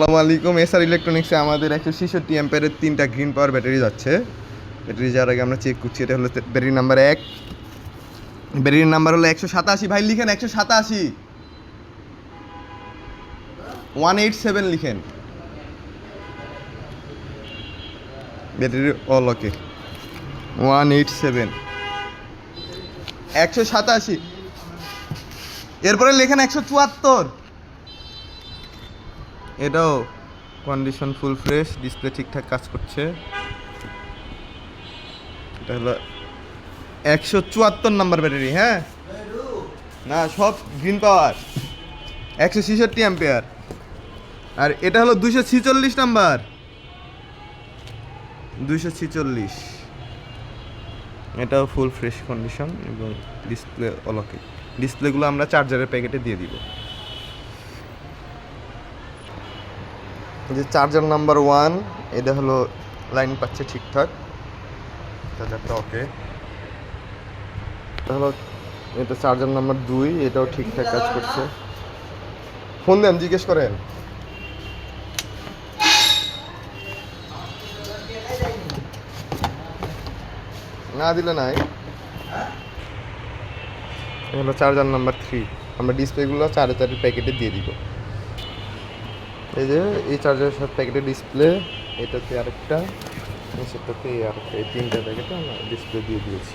আসসালামু আলাইকুম। এসআর ইলেকট্রনিক্সে আমাদের একশো ছেষট্টি অ্যাম্পেয়ারের তিনটা গ্রিন পাওয়ার ব্যাটারি যাচ্ছে। ব্যাটারি যাওয়ার আগে আমরা চেক করছি, এটা হলো ব্যাটারি নাম্বার এক। ব্যাটারির নাম্বার হলো একশো সাতাশি। ভাই, লিখেন একশো সাতাশি। ওয়ান এইট সেভেন লিখেন। Battery all okay one eight seven. একশো সাতাশি। এরপরে লেখেন একশো চুয়াত্তর। এটাও কন্ডিশন ফুল ফ্রেশ ডিসপ্লে ঠিকঠাক কাজ করছে। এটা হলো একশো চুয়াত্তর নাম্বার ব্যাটারি হ্যাঁ? না, সব গ্রিন পাওয়ার একশো ছেষট্টি অ্যাম্পেয়ার আর এটা হলো দুশো ছিচল্লিশ নাম্বার দুশো ছিচল্লিশ। এটাও ফুল ফ্রেশ কন্ডিশন এবং ডিসপ্লে অলকে ডিসপ্লেগুলো আমরা চার্জারের প্যাকেটে দিয়ে দিব। যে চার্জার নাম্বার ওয়ান এটা হলো লাইন পাচ্ছে ঠিকঠাক। চার্জারটা ওকে। এটা হলো এটা চার্জার নাম্বার দুই এটাও ঠিকঠাক কাজ করছে। ফোন দেন জিজ্ঞেস করেন। না দিলে নাই। হলো চার্জার নাম্বার থ্রি। আমরা ডিসপ্লেগুলো চারে চারের প্যাকেটে দিয়ে দিব। এই যে, এই চার্জারের সাথে প্যাকেটে ডিসপ্লে এটাতে আরেকটা সেটাতে আরেকটা, এই তিনটা প্যাকেটে আমরা ডিসপ্লে দিয়ে দিয়েছি।